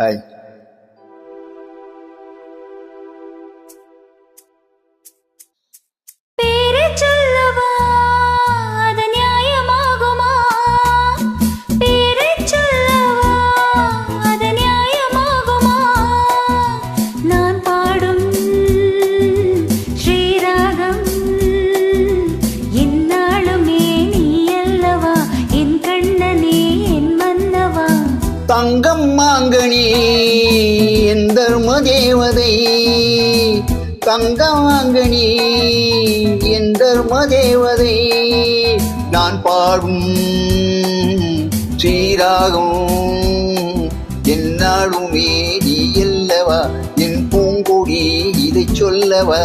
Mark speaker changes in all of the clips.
Speaker 1: Ay.
Speaker 2: தங்கம் மாங்கனி எந்த தர்ம தேவதை தங்கம் மாங்கனி எந்த தர்ம தேவதை நான் பாடும் ஸ்ரீராகம் என்னாலுமே நீ அல்லவா? என் பூங்கொடி இதை சொல்லவா?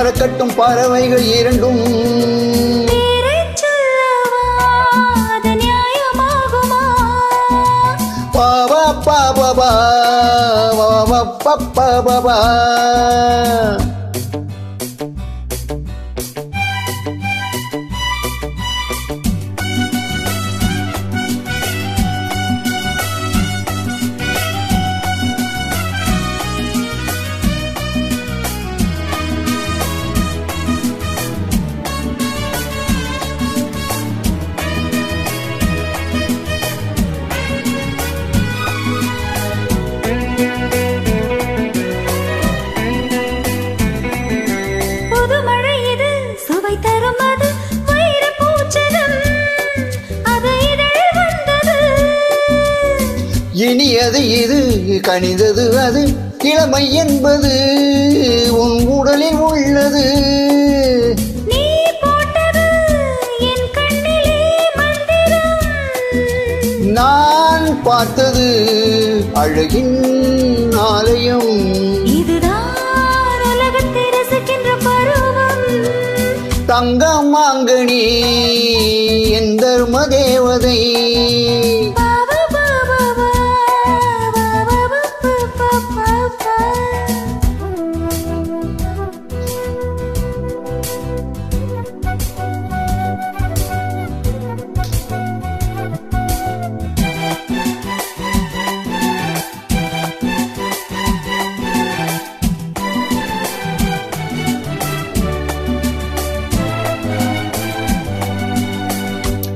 Speaker 2: பறக்கட்டும் பறவைகள் இரண்டும். பாபா பாபா பாபா பாபா
Speaker 1: அது
Speaker 2: இது கணிதது அது? இளமை என்பது உன் உடலில் உள்ளது. நான் பார்த்தது அழகின் ஆலயம். தங்கம் மாங்கனி என் தர்ம தேவதை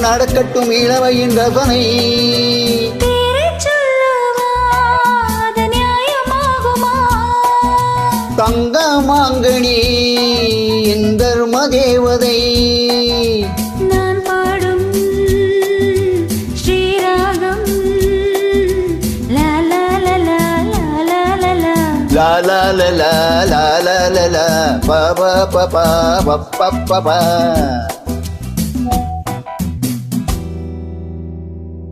Speaker 2: நடக்கட்டும் இளமையின் ரசனை தங்க மாங்கனி என் தர்ம தேவதை
Speaker 1: நான் பாடும் ஸ்ரீராகம் லா லா லா